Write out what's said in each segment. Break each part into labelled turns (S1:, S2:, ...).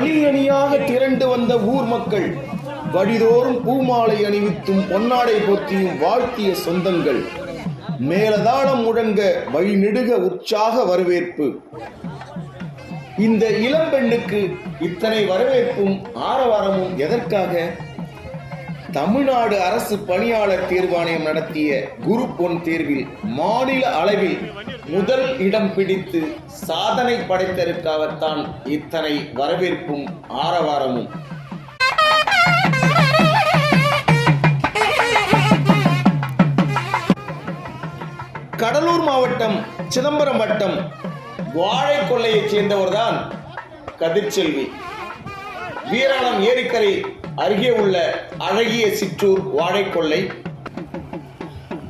S1: அணி அணியாக திரண்டு வந்த ஊர் மக்கள் வழிதோறும் பூமாலை அணிவித்தும் பொன்னாடை போற்றியும் வாழ்த்திய சொந்தங்கள். மேலதாளம் முழங்க வழிநெடுக உற்சாக வரவேற்பு. இந்த இளம்பெண்ணுக்கு இத்தனை வரவேற்பும் ஆரவாரமும் எதற்காக? தமிழ்நாடு அரசு பணியாளர் தேர்வாணையம் நடத்திய குரு பொன் தேர்வில் மாநில அளவில் முதல் இடம் பிடித்து சாதனை படைத்ததற்காகத்தான் இத்தனை வரவேற்பும் ஆரவாரமும். கடலூர் மாவட்டம் சிதம்பரம் வட்டம் வாழைக்கொல்லையைச் சேர்ந்தவர்தான் கதிர்ச்செல்வி வீராணம் ஏரிக்கரை அருகே உள்ள அழகிய சிற்றூர் வாழைக்கொள்ளை.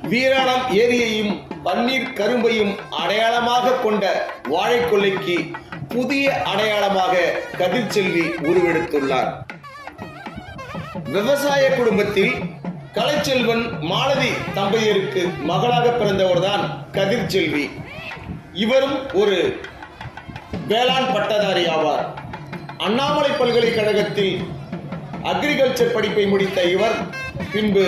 S1: வீராணம் ஏரியையும் பன்னீர் கரும்பையும் அடையாளமாக கொண்ட வாழைக்கொல்லைக்கு புதிய அடையாளமாக கதிர்ச்செல்வி உருவெடுத்துள்ளார். விவசாய குடும்பத்தில் கலைச்செல்வன் மாலதி தம்பதியருக்கு மகளாக பிறந்தவர்தான் கதிர்ச்செல்வி. இவரும் ஒரு வேளாண் பட்டதாரி ஆவார். அண்ணாமலை பல்கலைக்கழகத்தில் அக்ரிகல்ச்சர் படிப்பை முடித்த இவர் பின்பு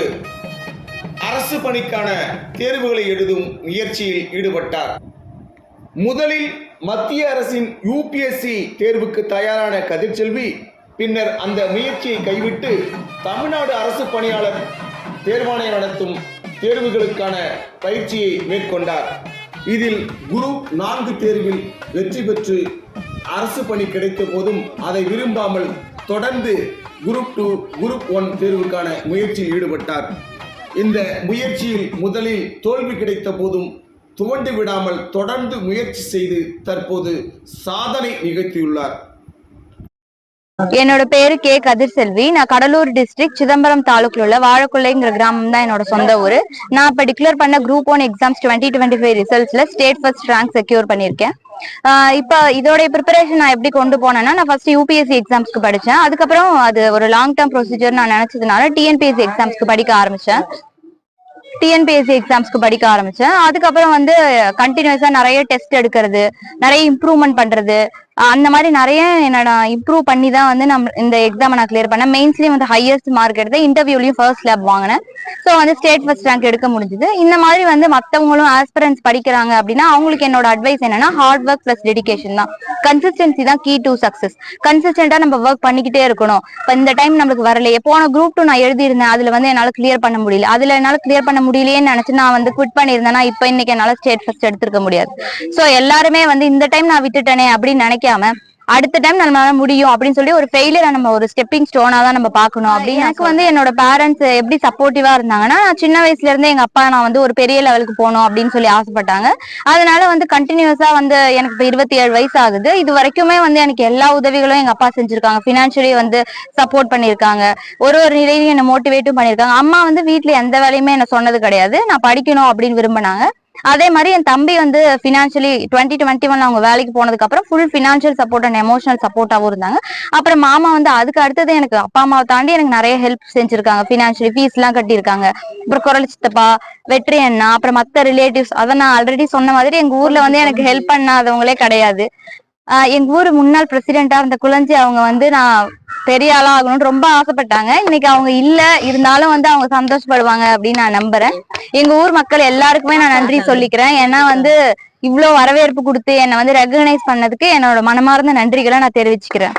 S1: அரசு பணிக்கான தேர்வுகளை எழுதும் முயற்சியில் ஈடுபட்டார். முதலில் மத்திய அரசின் யூபிஎஸ்சி தேர்வுக்கு தயாரான கதிர்ச்செல்வி பின்னர் அந்த முயற்சியை கைவிட்டு தமிழ்நாடு அரசு பணியாளர் தேர்வாணையம் நடத்தும் தேர்வுகளுக்கான பயிற்சியை மேற்கொண்டார். இதில் குரூப் நான்கு தேர்வில் வெற்றி பெற்று அரசு பணி கிடைத்த போதும் அதை விரும்பாமல் தொடர்ந்து குரூப் டூ குரூப் ஒன் தேர்வுக்கான முயற்சியில் ஈடுபட்டார். இந்த முயற்சியில் முதலில் தோல்வி கிடைத்த போதும் துவண்டு விடாமல் தொடர்ந்து முயற்சி செய்து தற்போது சாதனை நிகழ்த்தியுள்ளார்.
S2: என்னோட பேரு கே கதிர்செல்வி. நான் கடலூர் டிஸ்ட்ரிக்ட் சிதம்பரம் தாலுக்குல உள்ள வாழக்குள்ளைங்கிற கிராமம் தான் என்னோட சொந்த ஊர். நான் இப்ப டிக்ளேர் பண்ண group one exams twenty twenty five ரிசல்ட்ஸ்ல state first rank secure பண்ணியிருக்கேன். இப்ப இதோட ப்ரிப்பரேஷன் நான் எப்படி கொண்டு போனேன்னா நான் ஃபர்ஸ்ட் யூபிஎஸ்சி எக்ஸாம்ஸ்க்கு படிச்சேன். அதுக்கப்புறம் அது ஒரு லாங் டேர்ம் ப்ரொசீஜர் நான் நினைச்சதுனால டிஎன்பிஎஸ்சி எக்ஸாம்ஸ்க்கு படிக்க ஆரம்பிச்சேன். டிஎன்பிஎஸ்சி எக்ஸாம்ஸ்க்கு படிக்க ஆரம்பிச்சேன். அதுக்கப்புறம் வந்து கண்டினியூஸா நிறைய டெஸ்ட் எடுக்கிறது நிறைய இம்ப்ரூவ்மெண்ட் பண்றது அந்த மாதிரி நிறைய என்னோட இம்ப்ரூவ் பண்ணி தான் வந்து நம்ம இந்த எக்ஸாமை நான் கிளியர் பண்ணேன். மெயின்ஸ்லயும் வந்து ஹையஸ்ட் மார்க் எடுத்தேன் இன்டர்வியூலயும் ஃபர்ஸ்ட் லேப் வாங்கினேன். ஸோ வந்து ஸ்டேட் ஃபர்ஸ்ட் ரேங்க் எடுக்க முடிஞ்சது. இந்த மாதிரி வந்து மற்றவங்களும் ஆஸ்பிரன்ஸ் படிக்கிறாங்க அப்படின்னா அவங்களுக்கு என்னோட அட்வைஸ் என்னன்னா ஹார்ட் ஒர்க் பிளஸ் டெடிக்கேஷன் தான். கன்சிஸ்டன்சி தான் கீ டு சக்சஸ் கன்சிஸ்டன்டா நம்ம ஒர்க் பண்ணிக்கிட்டே இருக்கணும். இப்போ இந்த டைம் நம்மளுக்கு வரலையே. போன குரூப் டூ நான் எழுதியிருந்தேன். அதுல வந்து என்னால கிளியர் பண்ண முடியல. அதுல என்னால கிளியர் பண்ண முடியலையேன்னு நினைச்சு நான் வந்து குவிட் பண்ணியிருந்தேன்னா இப்போ இன்னைக்கு என்னால ஸ்டேட் ஃபர்ஸ்ட் எடுத்திருக்க முடியாது. ஸோ எல்லாருமே வந்து இந்த டைம் நான் விட்டுட்டேனே அப்படின்னு நினைக்காம அடுத்த டைம் நம்மளால முடியும் அப்படின்னு சொல்லி ஒரு ஃபெயிலியரை நம்ம ஒரு ஸ்டெப்பிங் ஸ்டோனா தான் நம்ம பார்க்கணும் அப்படின்னு எனக்கு வந்து என்னோட பேரண்ட்ஸ் எப்படி சப்போர்ட்டிவா இருந்தாங்கன்னா நான் சின்ன வயசுல இருந்தே எங்க அப்பா நான் வந்து ஒரு பெரிய லெவலுக்கு போகணும் அப்படின்னு சொல்லி ஆசைப்பட்டாங்க. அதனால வந்து கண்டினியூஸா வந்து எனக்கு இப்போ இருபத்தி ஏழு வயசு ஆகுது. இது வரைக்குமே வந்து எனக்கு எல்லா உதவிகளும் எங்க அப்பா செஞ்சிருக்காங்க. ஃபினான்ஷியலி வந்து சப்போர்ட் பண்ணியிருக்காங்க. ஒரு ஒரு நிலையிலையும் என்ன மோட்டிவேட்டும் பண்ணியிருக்காங்க. அம்மா வந்து வீட்ல எந்த வேலையுமே என்ன சொன்னது கிடையாது. நான் படிக்கணும் அப்படின்னு விரும்பினாங்க. அதே மாதிரி என் தம்பி வந்து ஃபினான்ஷியலி டுவெண்ட்டி டுவெண்ட்டி ஒன் அவங்க வேலைக்கு போனதுக்கு அப்புறம் full financial support and emotional சப்போர்ட்டாகவும் இருந்தாங்க. அப்புறம் மாமா வந்து அதுக்கு அடுத்தது எனக்கு அப்பா அம்மாவை தாண்டி எனக்கு நிறைய ஹெல்ப் செஞ்சிருக்காங்க. ஃபினான்ஷியலி ஃபீஸ் எல்லாம் கட்டியிருக்காங்க. அப்புறம் குரல் சித்தப்பா வெற்றி அண்ணா அப்புறம் மற்ற ரிலேட்டிவ்ஸ் அதை நான் ஆல்ரெடி சொன்ன மாதிரி எங்க ஊர்ல வந்து எனக்கு ஹெல்ப் பண்ணாதவங்களே கிடையாது. எங்க ஊர் முன்னாள் பிரசிடென்டா இருந்த குழந்தை அவங்க வந்து நான் பெரிய ஆளா ஆகணும்னு ரொம்ப ஆசைப்பட்டாங்க. இன்னைக்கு அவங்க இல்ல இருந்தாலும் வந்து அவங்க சந்தோஷப்படுவாங்க அப்படின்னு நான் நம்புறேன். எங்க ஊர் மக்கள் எல்லாருக்குமே நான் நன்றி சொல்லிக்கிறேன். ஏன்னா வந்து இவ்வளவு வரவேற்பு கொடுத்து என்னை வந்து ரெகனைஸ் பண்ணதுக்கு என்னோட மனமார்ந்த நன்றிகளை நான் தெரிவிச்சுக்கிறேன்.